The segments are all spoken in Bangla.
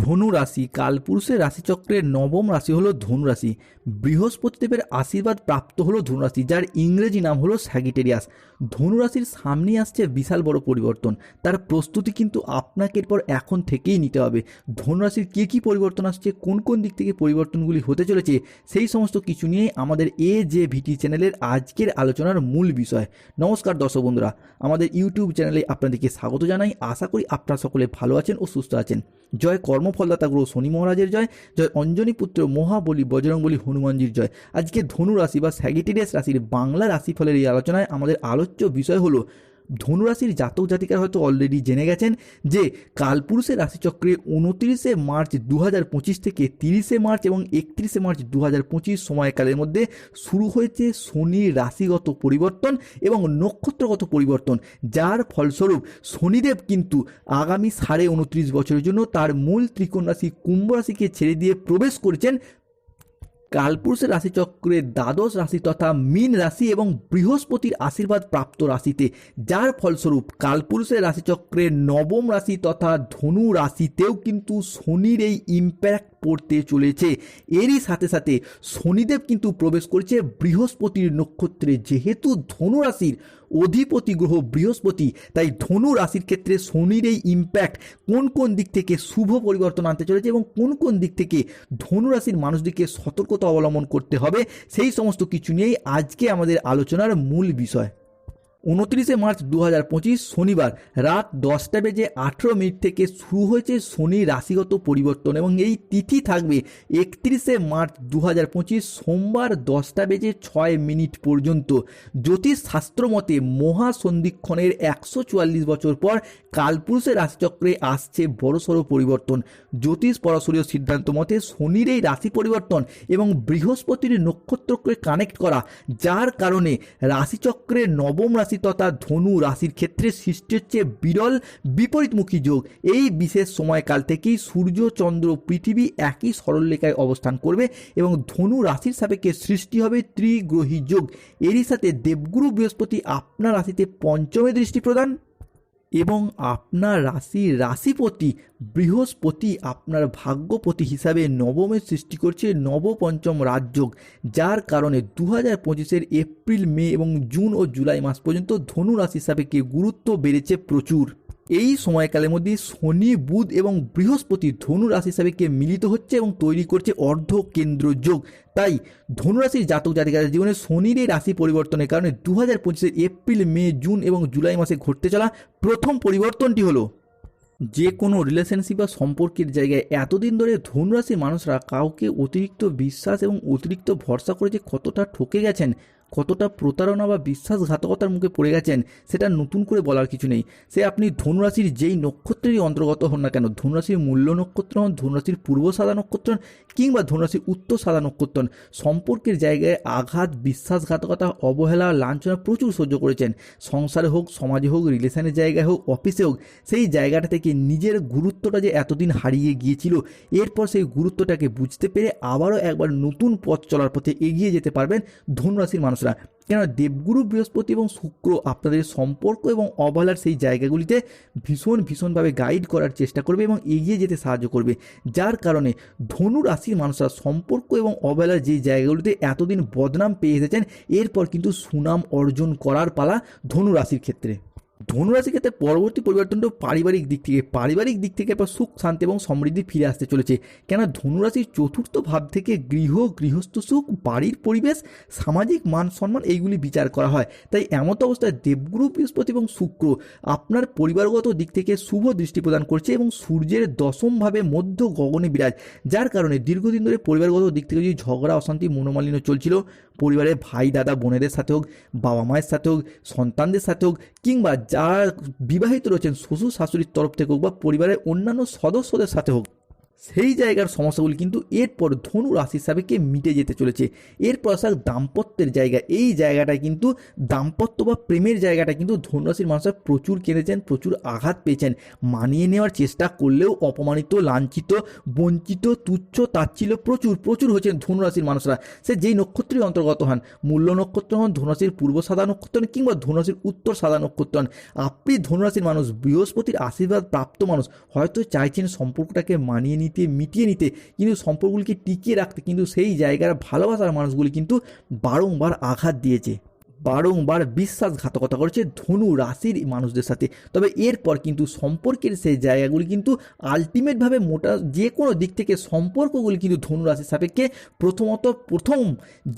ধনু রাশি কালপুরুষের রাশিচক্রের নবম রাশি হলো ধনু রাশি বৃহস্পতিদেবের আশীর্বাদ প্রাপ্ত হলো ধনু রাশি যার ইংরেজি নাম হলো স্যাগিটেরিয়াস। ধনু রাশির সামনে আসছে বিশাল বড় পরিবর্তন। তার প্রস্তুতি কিন্তু আপনাকে এরপর এখন থেকেই নিতে হবে। ধনু রাশির কী কী পরিবর্তন আসছে, কোন কোন দিক থেকে পরিবর্তনগুলি হতে চলেছে, সেই সমস্ত কিছু নিয়ে আমাদের এ যে ভিটি চ্যানেলের আজকের আলোচনার মূল বিষয়। নমস্কার দর্শক বন্ধুরা, আমাদের ইউটিউব চ্যানেলে আপনাদেরকে স্বাগত জানাই। আশা করি আপনারা সকলে ভালো আছেন ও সুস্থ আছেন। জয় কর্মফলদাতা গ্রহ শনি মহারাজের জয় জয় অঞ্জনী পুত্র মহাবলী বজরংবলী হনুমানজির জয়। আজকে ধনু রাশি বা স্যাগিটেরিয়াস রাশির বাংলা রাশিফলের এই আলোচনায় আমাদের আলোচ্য বিষয় হলো ধনুরাশির জাতক জাতিকার হয়তো অলরেডি জেনে গেছেন যে কালপুরুষের রাশিচক্রে উনত্রিশে মার্চ দু থেকে তিরিশে মার্চ এবং একত্রিশে মার্চ দু হাজার পঁচিশ সময়কালের মধ্যে শুরু হয়েছে শনি রাশিগত পরিবর্তন এবং নক্ষত্রগত পরিবর্তন। যার ফলস্বরূপ শনিদেব কিন্তু আগামী সাড়ে উনত্রিশ বছরের জন্য তার মূল ত্রিকোণ রাশি কুম্ভ রাশিকে ছেড়ে দিয়ে প্রবেশ করেছেন কালপুরুষের রাশিচক্রের দ্বাদশ রাশি তথা মীন রাশি এবং বৃহস্পতির আশীর্বাদ প্রাপ্ত রাশিতে, যার ফলস্বরূপ কালপুরুষের রাশিচক্রের নবম রাশি তথা ধনু রাশিতেও কিন্তু শনির এই ইম্প্যাক্ট পড়তে চলেছে। এরই সাথে সাথে শনিদেব কিন্তু প্রবেশ করেছে বৃহস্পতির নক্ষত্রে। যেহেতু ধনু রাশির অধিপতি গ্রহ বৃহস্পতি, তাই ধনু রাশির ক্ষেত্রে শনির এই ইম্প্যাক্ট কোন কোন দিক থেকে শুভ পরিবর্তন আনতে চলেছে এবং কোন কোন দিক থেকে ধনু রাশির মানুষদেরকে সতর্কতা অবলম্বন করতে হবে, সেই সমস্ত কিছু নিয়েই আজকে আমাদের আলোচনার মূল বিষয়। উনত্রিশে মার্চ দু হাজার পঁচিশ শনিবার রাত দশটা বেজে আঠেরো মিনিট থেকে শুরু হয়েছে শনি রাশিগত পরিবর্তন এবং এই তিথি থাকবে একত্রিশে মার্চ দু হাজার পঁচিশ সোমবার দশটা বেজে ছয় মিনিট পর্যন্ত। জ্যোতিষ শাস্ত্র মতে মহাসন্ধিক্ষণের একশো চুয়াল্লিশ বছর পর কালপুরুষের রাশিচক্রে আসছে বড়সড় পরিবর্তন। জ্যোতিষ পরাশরীয় সিদ্ধান্ত মতে শনির এই রাশি পরিবর্তন এবং বৃহস্পতির নক্ষত্রকে কানেক্ট করা, যার কারণে রাশিচক্রের নবম রাশি তথা ধনু রাশির ক্ষেত্রে সৃষ্টি হচ্ছে বিরল, বিপরীতমুখী যোগ। এই বিশেষ সময়কাল থেকেই সূর্য, চন্দ্র, পৃথিবী একই সরলরেখায় অবস্থান করবে এবং ধনু রাশির সাপেক্ষে সৃষ্টি হবে ত্রিগ্রহী যোগ। এরই সাথে দেবগুরু বৃহস্পতি আপনার রাশিতে পঞ্চমে দৃষ্টি প্রদান। এবং আপনার রাশি রাশিপতি, বৃহস্পতি আপনার ভাগ্যপতি হিসাবে নবমের সৃষ্টি করছে নবপঞ্চম রাজযোগ, যার কারণে দু হাজার পঁচিশের এপ্রিল, মে এবং জুন ও জুলাই মাস পর্যন্ত ধনু রাশি হিসাবে গুরুত্ব বেড়েছে প্রচুর। এই সময়কালের মধ্যে শনি, বুধ এবং বৃহস্পতি ধনু রাশি কে মিলিত হচ্ছে এবং তৈরি করছে অর্ধ কেন্দ্র যোগ। তাই ধনুরাশির জাতক জাতিকাদের জীবনে শনির এই রাশি পরিবর্তনের কারণে দু হাজার পঁচিশের এপ্রিল, মে, জুন এবং জুলাই মাসে ঘটতে চলা প্রথম পরিবর্তনটি হলো যে কোনো রিলেশনশিপ বা সম্পর্কের জায়গায় এতদিন ধরে ধনুরাশির মানুষরা কাউকে অতিরিক্ত বিশ্বাস এবং অতিরিক্ত ভরসা করে যে কতটা ঠকে গেছেন কতটা প্রতারণা বা বিশ্বাসঘাতকতার মুখে পড়ে গেছেন সেটা নতুন করে বলার কিছু নেই। সে আপনি ধনুরাশির যেই নক্ষত্রেরই অন্তর্গত হন না কেন, ধনুরাশির মূল্য নক্ষত্র হন, ধনুরাশির পূর্ব সাদা নক্ষত্র কিংবা ধনুরাশির উত্তর সাদা নক্ষত্র সম্পর্কের জায়গায় আঘাত, বিশ্বাসঘাতকতা, অবহেলা, লাঞ্ছনা প্রচুর সহ্য করেছেন। সংসারে হোক, সমাজে হোক, রিলেশনের জায়গায় হোক, অফিসে হোক, সেই জায়গাটা থেকে নিজের গুরুত্বটা যে এতদিন হারিয়ে গিয়েছিল, এরপর সেই গুরুত্বটাকে বুঝতে পেরে আবারও একবার নতুন পথ চলার পথে এগিয়ে যেতে পারবেন ধনুরাশির মানুষরা। কেন দেবগুরু বৃহস্পতি এবং শুক্র আপনাদের সম্পর্ক এবং অবহেলার সেই জায়গাগুলিতে ভীষণ ভীষণভাবে গাইড করার চেষ্টা করবে এবং এগিয়ে যেতে সাহায্য করবে। যার কারণে ধনু রাশির মানুষরা সম্পর্ক এবং অবহেলার যে জায়গাগুলিতে এতদিন বদনাম পেয়ে এসেছেন, এরপর কিন্তু সুনাম অর্জন করার পালা ধনু রাশির ক্ষেত্রে। ধনুরাশির ক্ষেত্রে পরবর্তী পরিবর্তনটা পারিবারিক দিক থেকে। পারিবারিক দিক থেকে এবার সুখ, শান্তি এবং সমৃদ্ধি ফিরে আসতে চলেছে। কেন ধনুরাশির চতুর্থ ভাব থেকে গৃহ, গৃহস্থ সুখ, বাড়ির পরিবেশ, সামাজিক মান সম্মান এইগুলি বিচার করা হয়। তাই এমত অবস্থায় দেবগুরু, বৃহস্পতি এবং শুক্র আপনার পরিবারগত দিক থেকে শুভ দৃষ্টি প্রদান করছে এবং সূর্যের দশমভাবে মধ্য গগনে বিরাজ। যার কারণে দীর্ঘদিন ধরে পরিবারগত দিক থেকে যদি ঝগড়া, অশান্তি, মনোমালিন্য চলছিল, পরিবারের ভাই, দাদা, বোনেদের সাথে হোক বাবা মায়ের সাথে হোক, সন্তানদের সাথে হোক, কিংবা যারা বিবাহিত রয়েছেন শ্বশুর শাশুড়ির তরফ থেকে হোক বা পরিবারের অন্যান্য সদস্যদের সাথে হোক সেই জায়গার সমস্যাগুলি কিন্তু এরপর ধনু রাশির সাপেক্ষে মিটে যেতে চলেছে। এরপর আসা দাম্পত্যের জায়গা। এই জায়গাটায় কিন্তু দাম্পত্য বা প্রেমের জায়গাটা কিন্তু ধনুরাশির মানুষরা প্রচুর কেঁদেছেন, প্রচুর আঘাত পেয়েছেন। মানিয়ে নেওয়ার চেষ্টা করলেও অপমানিত, লাঞ্ছিত, বঞ্চিত, তুচ্ছ তাচ্ছিল প্রচুর প্রচুর হচ্ছেন ধনুরাশির মানুষরা। সে যেই নক্ষত্রের অন্তর্গত হন, মূল্য নক্ষত্র হন ধনুরাশির পূর্ব সাদা নক্ষত্র কিংবা ধনুরাশির উত্তর সাদা নক্ষত্র হন, আপনি ধনুরাশির মানুষ বৃহস্পতির আশীর্বাদ প্রাপ্ত মানুষ, হয়তো চাইছেন সম্পর্কটাকে মানিয়ে নিয়ে নিতে, মিটিয়ে নিতে কিন্তু সম্পর্কগুলিকে টিকিয়ে রাখতে কিন্তু সেই জায়গার ভালোবাসার মানুষগুলি কিন্তু বারংবার আঘাত দিয়েছে। বারংবার বিশ্বাসঘাতকতা করেছে ধনু রাশির মানুষদের সাথে। তবে এরপর কিন্তু সম্পর্কের সেই জায়গাগুলি কিন্তু আলটিমেটভাবে মোটা যে কোনো দিক থেকে সম্পর্কগুলি কিন্তু ধনু রাশির সাপেক্ষে প্রথমত প্রথম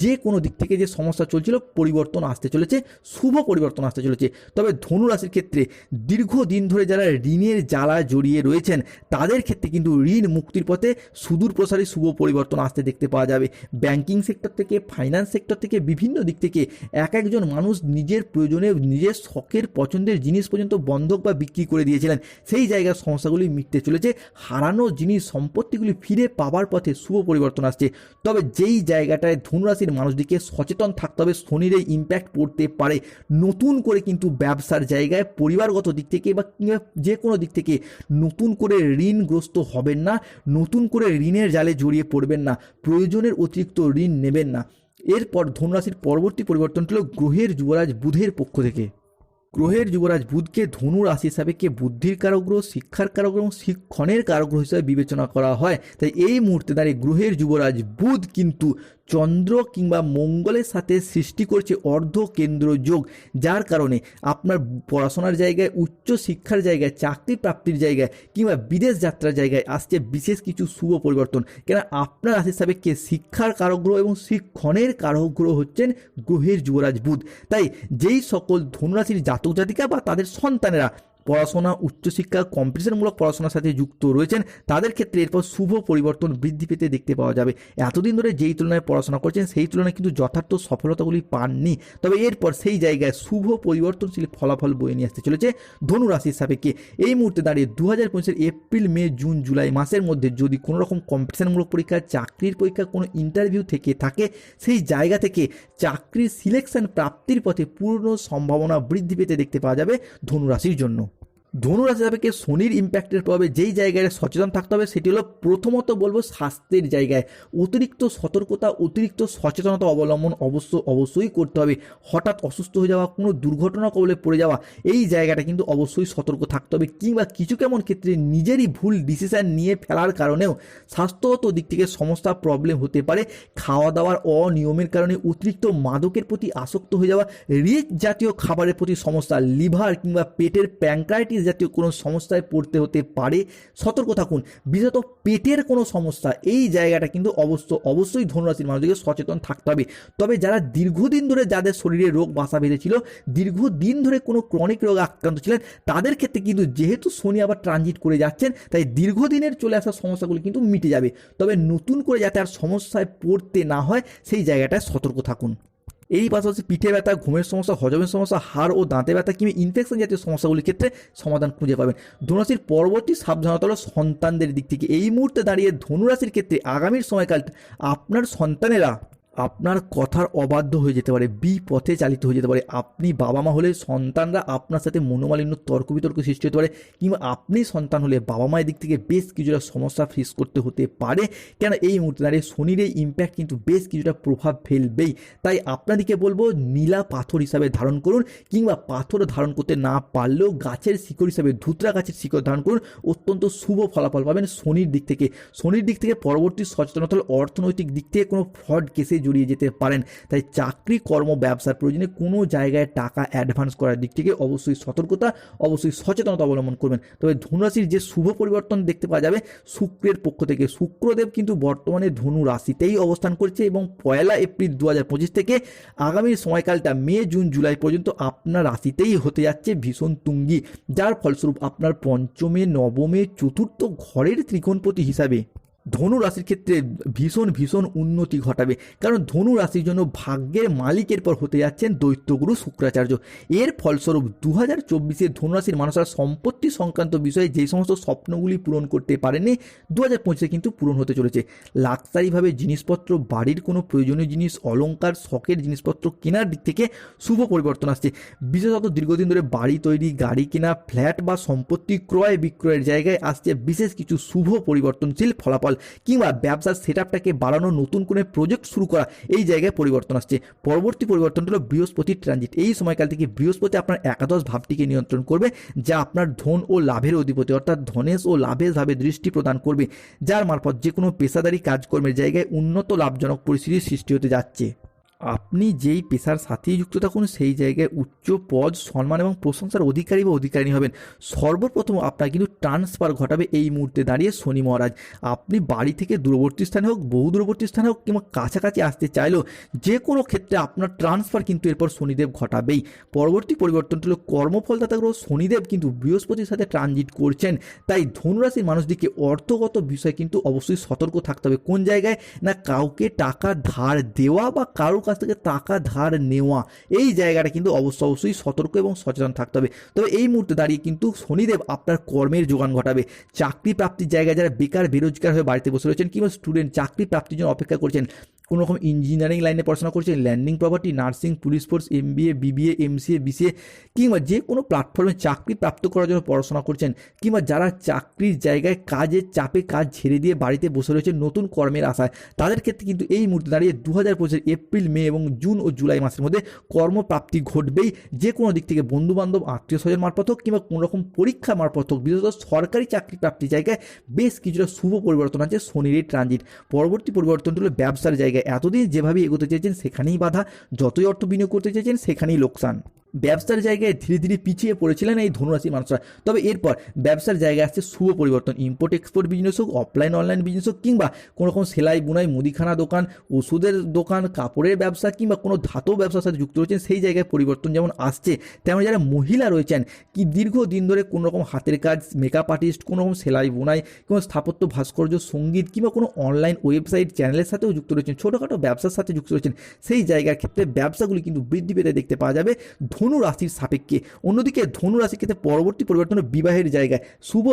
যে কোনো দিক থেকে যে সমস্যা চলছিল পরিবর্তন আসতে চলেছে, শুভ পরিবর্তন আসতে চলেছে। তবে ধনু রাশির ক্ষেত্রে দীর্ঘদিন ধরে যারা ঋণের জ্বালা জড়িয়ে রয়েছেন, তাদের ক্ষেত্রে কিন্তু ঋণ মুক্তির পথে সুদূর প্রসারী শুভ পরিবর্তন আসতে দেখতে পাওয়া যাবে। ব্যাংকিং সেক্টর থেকে ফাইন্যান্স সেক্টর থেকে, বিভিন্ন দিক থেকে এক একজন মানুষ নিজের প্রয়োজনে নিজের শখের পছন্দের জিনিস পর্যন্ত বন্ধক বা বিক্রি করে দিয়েছিলেন। সেই জায়গার সমস্যাগুলি মিটতে চলেছে। হারানো জিনিস সম্পত্তিগুলি ফিরে পাওয়ার পথে শুভ পরিবর্তন আসছে। তবে যেই জায়গাটায় ধনুরাশির মানুষদিকে সচেতন থাকতে হবে, শনির এই ইম্প্যাক্ট পড়তে পারে। নতুন করে কিন্তু ব্যবসার জায়গায়, পরিবারগত দিক থেকে বা যে কোনো দিক থেকে নতুন করে ঋণগ্রস্ত হবেন না, নতুন করে ঋণের জালে জড়িয়ে পড়বেন না, প্রয়োজনের অতিরিক্ত ঋণ নেবেন না। এরপর ধনুরাশির পরবর্তী পরিবর্তনটি হল গ্রহের যুবরাজ বুধের পক্ষ থেকে। গ্রহের যুবরাজ বুধকে ধনু রাশি হিসাবে কে বুদ্ধির কারগ্রহ শিক্ষার কারগ্রহ এবং শিক্ষণের কারগ্রহ হিসাবে বিবেচনা করা হয়। তাই এই মুহূর্তে দাঁড়িয়ে গ্রহের যুবরাজ বুধ কিন্তু চন্দ্র কিংবা মঙ্গলের সাথে সৃষ্টি করছে অর্ধ কেন্দ্র যোগ, যার কারণে আপনার পড়াশোনার জায়গায়, উচ্চ শিক্ষার জায়গায়, চাকরি প্রাপ্তির জায়গায় কিংবা বিদেশ যাত্রার জায়গায় আসছে বিশেষ কিছু শুভ পরিবর্তন। কেন আপনার রাশির সাপেক্ষে শিক্ষার কারগ্রহ এবং শিক্ষণের কারগ্রহ হচ্ছেন গ্রহের যুবরাজ বুধ। তাই যেই সকল ধনুরাশির জাতক জাতিকা বা তাদের সন্তানেরা পড়াশোনা, উচ্চশিক্ষা, কম্পিটিশনমূলক পড়াশোনার সাথে যুক্ত রয়েছেন। তাদের ক্ষেত্রে এরপর শুভ পরিবর্তন বৃদ্ধি পেতে দেখতে পাওয়া যাবে। এতদিন ধরে যেই তুলনায় পড়াশোনা করছেন, সেই তুলনায় কিন্তু যথার্থ সফলতাগুলি পাননি। তবে এরপর সেই জায়গায় শুভ পরিবর্তনশীল ফলাফল বয়ে নিয়ে আসতে চলেছে ধনু রাশির সাপেক্ষে। এই মুহূর্তে দাঁড়িয়ে দু হাজার পঁচিশের এপ্রিল, মে, জুন, জুলাই মাসের মধ্যে যদি কোনো রকম কম্পিটিশনমূলক পরীক্ষা, চাকরির পরীক্ষা, কোনো ইন্টারভিউ থেকে থাকে, সেই জায়গা থেকে চাকরির সিলেকশন প্রাপ্তির পথে পূর্ণ সম্ভাবনা বৃদ্ধি পেতে দেখতে পাওয়া যাবে ধনু রাশির জন্য। ধনুরাশি সাপেক্ষে শনির ইম্প্যাক্টের প্রভাবে যেই জায়গায় সচেতন থাকতে হবে, সেটি হলো প্রথমত বলব স্বাস্থ্যের জায়গায়। অতিরিক্ত সতর্কতা, অতিরিক্ত সচেতনতা অবলম্বন অবশ্য, অবশ্যই করতে হবে। হঠাৎ অসুস্থ হয়ে যাওয়া, কোনো দুর্ঘটনা কবলে পড়ে যাওয়া, এই জায়গাটা কিন্তু অবশ্যই সতর্ক থাকতে হবে। কিংবা কিছু কেমন ক্ষেত্রে নিজেরই ভুল ডিসিশন নিয়ে ফেলার কারণেও স্বাস্থ্যগত দিক থেকে সমস্যা প্রবলেম হতে পারে। খাওয়া দাওয়ার অনিয়মের কারণে অতিরিক্ত মাদকের প্রতি আসক্ত হয়ে যাওয়া রিচ জাতীয় খাবারের প্রতি সমস্যা লিভার কিংবা পেটের প্যাঙ্ক্রাইটিস জাতীয় কোনো সমস্যায় পড়তে হতে পারে। সতর্ক থাকুন। বিশেষত পেটের কোনো সমস্যা, এই জায়গাটা কিন্তু অবশ্য, অবশ্যই ধনুরাশির মানুষদেরকে সচেতন থাকতে হবে। তবে যারা দীর্ঘদিন ধরে যাদের শরীরে রোগ বাসা বেঁধেছিল, দীর্ঘদিন ধরে কোনো ক্রনিক রোগ আক্রান্ত ছিলেন, তাদের ক্ষেত্রে কিন্তু যেহেতু শনি আবার ট্রানজিট করে যাচ্ছেন, তাই দীর্ঘদিনের চলে আসা সমস্যাগুলি কিন্তু মিটে যাবে। তবে নতুন করে যাতে আর সমস্যায় পড়তে না হয়, সেই জায়গাটায় সতর্ক থাকুন। এই পাশাপাশি পিঠে ব্যথা, ঘুমের সমস্যা, হজমের সমস্যা, হাড় ও দাঁতে ব্যথা কিংবা ইনফেকশন জাতীয় সমস্যাগুলির ক্ষেত্রে সমাধান খুঁজে পাবেন। ধনুরাশির পরবর্তী সাবধানতা হল সন্তানদের দিক থেকে। এই মুহূর্তে দাঁড়িয়ে ধনুরাশির ক্ষেত্রে আগামীর সময়কাল আপনার সন্তানেরা আপনার কথার অবাধ্য হয়ে যেতে পারে বি পথে চালিত হয়ে যেতে পারে। আপনি বাবা মা হলে সন্তানরা আপনার সাথে মনোমালিন্য তর্ক বিতর্ক সৃষ্টি হতে পারে, কিংবা আপনি সন্তান হলে বাবা মায়ের দিক থেকে বেশ কিছুটা সমস্যা ফেস করতে হতে পারে। কেন এই মুহূর্তে দাঁড়িয়ে শনির এই ইম্প্যাক্ট কিন্তু বেশ কিছুটা প্রভাব ফেলবেই। তাই আপনাদিকে বলব, নীলা পাথর হিসাবে ধারণ করুন, কিংবা পাথর ধারণ করতে না পারলেও গাছের শিকড় হিসাবে, ধুতরা গাছের শিকড় ধারণ করুন, অত্যন্ত শুভ ফলাফল পাবেন শনির দিক থেকে। শনির দিক থেকে পরবর্তী সচেতনতা, অর্থনৈতিক দিক থেকে কোনো ফ্রড কেসে জড়িয়ে যেতে পারেন। তাই চাকরি, কর্ম, ব্যবসার প্রয়োজনে কোনো জায়গায় টাকা অ্যাডভান্স করার দিক থেকে অবশ্যই সতর্কতা, অবশ্যই সচেতনতা অবলম্বন করবেন। তবে ধনুরাশির যে শুভ পরিবর্তন দেখতে পাওয়া যাবে, শুক্রের পক্ষ থেকে শুক্রদেব কিন্তু বর্তমানে ধনু রাশিতেই অবস্থান করছে এবং পয়লা এপ্রিল দু হাজার পঁচিশ থেকে আগামী সময়কালটা মে, জুন, জুলাই পর্যন্ত আপনার রাশিতেই হতে যাচ্ছে ভীষণ তুঙ্গি। যার ফলস্বরূপ আপনার পঞ্চমে, নবমে, চতুর্থ ঘরের ত্রিকোণপতি হিসাবে ধনু রাশির ক্ষেত্রে ভীষণ ভীষণ উন্নতি ঘটাবে। কারণ ধনু রাশির জন্য ভাগ্যের মালিকের পর হতে যাচ্ছেন দৈত্যগুরু শুক্রাচার্য। এর ফলস্বরূপ দু হাজার চব্বিশে ধনুরাশির মানুষরা সম্পত্তি সংক্রান্ত বিষয়ে যে সমস্ত স্বপ্নগুলি পূরণ করতে পারেনি দু হাজার পঁচিশে কিন্তু পূরণ হতে চলেছে। লাক্সারিভাবে জিনিসপত্র, বাড়ির কোনো প্রয়োজনীয় জিনিস, অলংকার, শখের জিনিসপত্র কেনার দিক থেকে শুভ পরিবর্তন আসছে। বিশেষত দীর্ঘদিন ধরে বাড়ি তৈরি, গাড়ি কেনা, ফ্ল্যাট বা সম্পত্তি ক্রয় বিক্রয়ের জায়গায় আসছে বিশেষ কিছু শুভ পরিবর্তনশীল ফলাফল। কিংবা ব্যবসার সেট আপটাকে বাড়ানো নতুন কোনো প্রজেক্ট শুরু করা, এই জায়গায় পরিবর্তন আসছে। পরবর্তী পরিবর্তন হলো বৃহস্পতি ট্রানজিট এই সময়কাল থেকে বৃহস্পতি আপনার একাদশ ভাবটিকে নিয়ন্ত্রণ করবে, যা আপনার ধন ও লাভের অধিপতি, অর্থাৎ ধনেশ ও লাভের ভাবে দৃষ্টি প্রদান করবে, যার মারফত যে কোনো পেশাদারি কাজকর্মের জায়গায় উন্নত লাভজনক পরিস্থিতির সৃষ্টি হতে যাচ্ছে। আপনি যেই পেশার সাথেই যুক্ত থাকুন, সেই জায়গায় উচ্চ পদ, সম্মান এবং প্রশংসার অধিকারী বা অধিকারিণী হবেন। সর্বপ্রথম আপনার কিন্তু ট্রান্সফার ঘটাবে এই মুহূর্তে দাঁড়িয়ে শনি মহারাজ। আপনি বাড়ি থেকে দূরবর্তী স্থানে হোক, বহু দূরবর্তী স্থানে হোক কিংবা কাছাকাছি আসতে চাইলেও যে কোনো ক্ষেত্রে আপনার ট্রান্সফার কিন্তু এরপর শনিদেব ঘটাবেই। পরবর্তী পরিবর্তনটি হলো কর্মফলদাতা গ্রহ শনিদেব কিন্তু বৃহস্পতির সাথে ট্রানজিট করছেন। তাই ধনুরাশির মানুষদিকে অর্থগত বিষয়ে কিন্তু অবশ্যই সতর্ক থাকতে হবে। কোন জায়গায়? না কাউকে টাকা ধার দেওয়া বা কারোর কাছ থেকে টাকা ধার নেওয়া। এই জায়গাটা কিন্তু অবশ্য অবশ্যই সতর্ক এবং সচেতন থাকতে হবে। তবে এই মুহূর্তে দাঁড়িয়ে কিন্তু শনিদেব আপনার কর্মের যোগান ঘটাবে। চাকরি প্রাপ্তির জায়গায় যারা বেকার, বেরোজগার হয়ে বাড়িতে বসে রয়েছেন কিংবা স্টুডেন্ট চাকরি প্রাপ্তির জন্য অপেক্ষা করছেন কোনো রকম ইঞ্জিনিয়ারিং লাইনে পড়াশোনা করছেন landing property nursing police force MBA BBA MCA BCA কিংবা যে কোনো প্ল্যাটফর্মে চাকরি প্রাপ্ত করার জন্য পড়াশোনা করছেন, কিংবা যারা চাকরির জায়গায় কাজের চাপে কাজ ছেড়ে দিয়ে বাড়িতে বসে রয়েছে নতুন কর্মের আশায়, তাদের ক্ষেত্রে কিন্তু এই মুহূর্তে দাঁড়িয়ে দু হাজার পঁচিশের এপ্রিল, মে এবং জুন ও জুলাই মাসের মধ্যে কর্মপ্রাপ্তি ঘটবেই। যে কোনো দিক থেকে বন্ধুবান্ধব, আত্মীয় স্বজন মারফত হোক কিংবা কোনো রকম পরীক্ষা মারফত হোক, বিশেষত সরকারি চাকরি প্রাপ্তির জায়গায় বেশ কিছুটা শুভ পরিবর্তন আছে শনির এই ট্রানজিট পরবর্তী পরিবর্তনটি হলো ব্যবসার জায়গায়। এতদিন যেভাবে এগোতে চেয়েছেন সেখানেই বাধা। যতই অর্থ বিনিয়োগ করতে চেয়েছেন সেখানেই লোকসান। ব্যবসার জায়গায় ধীরে ধীরে পিছিয়ে পড়েছিলেন এই ধনুরাশির মানুষরা। তবে এরপর ব্যবসার জায়গায় আসছে শুভ পরিবর্তন। ইম্পোর্ট এক্সপোর্ট বিজনেস হোক অফলাইন অনলাইন বিজনেস হোক, কিংবা কোনো রকম সেলাই, বুনাই, মুদিখানা দোকান, ওষুধের দোকান, কাপড়ের ব্যবসা, কিংবা কোনো ধাতব ব্যবসার সাথে যুক্ত রয়েছেন, সেই জায়গায় পরিবর্তন যেমন আসছে, তেমন যারা মহিলা রয়েছেন, কি দীর্ঘদিন ধরে কোনো রকম হাতের কাজ মেকআপ আর্টিস্ট কোনো রকম সেলাই, বুনাই, কিংবা স্থাপত্য, ভাস্কর্য, সংগীত, কিংবা কোনো অনলাইন ওয়েবসাইট চ্যানেলের সাথেও যুক্ত রয়েছেন, ছোটোখাটো ব্যবসার সাথে যুক্ত রয়েছেন, সেই জায়গার ক্ষেত্রে ব্যবসাগুলি কিন্তু বৃদ্ধি পেতে দেখতে পাওয়া যাবে। ধনু রাশির সাপেক্ষে। অন্যদিকে ধনু রাশির ক্ষেত্রে পরবর্তী পরিবর্তন বিবাহের জায়গায় শুভ